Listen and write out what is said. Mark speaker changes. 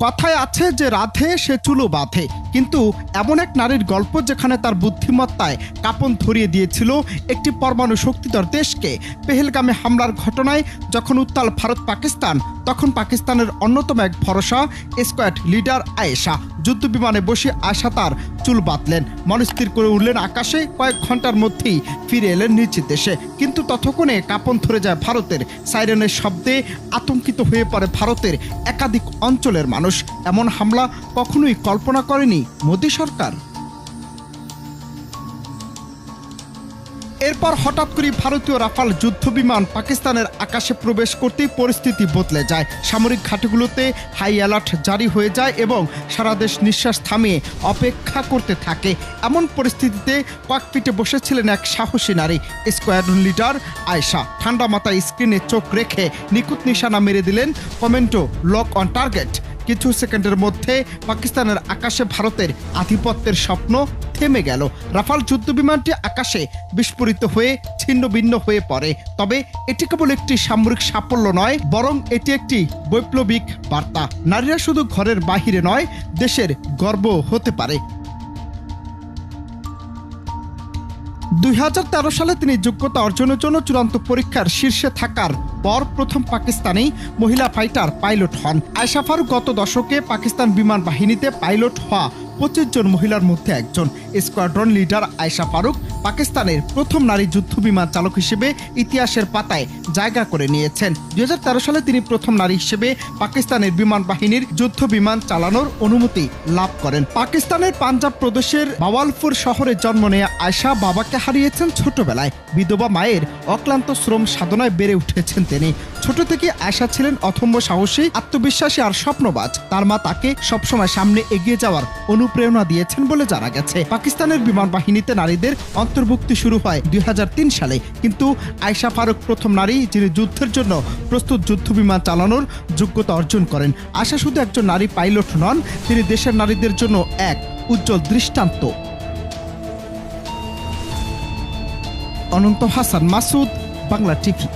Speaker 1: কথায় আছে যে, রাধে, সে চুলো বাঁধে। কিন্তু এমন এক নারীর গল্প যেখানে তার বুদ্ধিমত্তায় কাপন ধরিয়ে দিয়েছিল একটি পরমাণু শক্তিধর দেশকে। পেহেলগামে হামলার ঘটনায় যখন উত্তাল ভারত পাকিস্তান তখন পাকিস্তানের অন্যতম এক ভরসা, স্কোয়াড লিডার আয়েশা। যুদ্ধ বিমানে বসে আয়সা তার চুল বাঁধলেন। মনস্থির করে উঠলেন আকাশে। কয়েক ঘণ্টার মধ্যেই ফিরে এলেন নিজ দেশে। কিন্তু ততক্ষণে কাপন ধরে যায় ভারতের সাইরেনের শব্দে। আতঙ্কিত হয়ে পড়ে ভারতের একাধিক অঞ্চলের মানুষ। এমন হামলা কখনোই কল্পনা করেনি মোদী সরকার। এরপর হঠাৎ করে ভারতীয় রাফাল যুদ্ধ বিমান পাকিস্তানের আকাশে প্রবেশ করতেই পরিস্থিতি বদলে যায়। সামরিক ঘাটিগুলোতে হাই অ্যালার্ট জারি হয়ে যায় এবং সারা দেশ নিঃশ্বাস থামিয়ে অপেক্ষা করতে থাকে। এমন পরিস্থিতিতে ককপিটে বসেছিলেন এক সাহসী নারী স্কোয়াড্রন লিডার আয়শা। ঠান্ডা মাথায় স্ক্রিনে চোখ রেখে নিখুঁত নিশানা মেরে দিলেন কমেন্টো লক অন টার্গেট কিছু সেকেন্ডের মধ্যে পাকিস্তানের আকাশে ভারতের আধিপত্যের স্বপ্ন থেমে গেল। রাফাল যুদ্ধ বিমানটি আকাশে বিস্ফোরিত হয়ে ছিন্ন ভিন্ন হয়ে পড়ে। তবে এটি কেবল একটি সামরিক সাফল্য নয়, বরং এটি একটি বৈপ্লবিক বার্তা। নারীরা শুধু ঘরের বাহিরে নয়, দেশের গর্ব হতে পারে। দুই হাজার তেরো সালে তিনি যোগ্যতা অর্জনের জন্য চূড়ান্ত পরীক্ষার শীর্ষে থাকার পর প্রথম পাকিস্তানি মহিলা ফাইটার পাইলট হন। আয়শা ফারুক গত দশকে পাকিস্তান বিমান বাহিনীতে পাইলট হওয়া পঁচিশ জন মহিলার মধ্যে একজন। স্কোয়াড্রন লিডার আয়শা ফারুক পাকিস্তানের প্রথম নারী যুদ্ধ বিমান চালক হিসেবে ইতিহাসের পাতায় জায়গা করে নিয়েছেন। দুই সালে তিনি প্রথম নারী হিসেবে পাকিস্তানের বিমান বাহিনীর যুদ্ধ বিমান চালানোর অনুমতি লাভ করেন। পাকিস্তানের পাঞ্জাব প্রদেশের বাওয়ালপুর শহরে জন্ম নেয়া আয়শা বাবাকে হারিয়েছেন ছোটবেলায়। বিধবা মায়ের অক্লান্ত শ্রম সাধনায় বেড়ে উঠেছেন তিনি। ছোট থেকে আয়শা ছিলেন অথম্য সাহসী, আত্মবিশ্বাসী আর স্বপ্নবাজ। তার মা তাকে সবসময় সামনে এগিয়ে যাওয়ার অনুপ্রেরণা দিয়েছেন বলে জানা গেছে। পাকিস্তানের বিমান বাহিনীতে নারীদের অন্তর্ভুক্তি শুরু হয় দুই সালে। কিন্তু আয়শা ফারুক প্রথম নারী যিনি যুদ্ধের জন্য প্রস্তুত যুদ্ধ বিমান চালানোর যোগ্যতা অর্জন করেন। আশা শুধু একজন নারী পাইলট নন, তিনি দেশের নারীদের জন্য এক উজ্জ্বল দৃষ্টান্ত। অনন্ত হাসান, মাসুদ, বাংলা টিভি।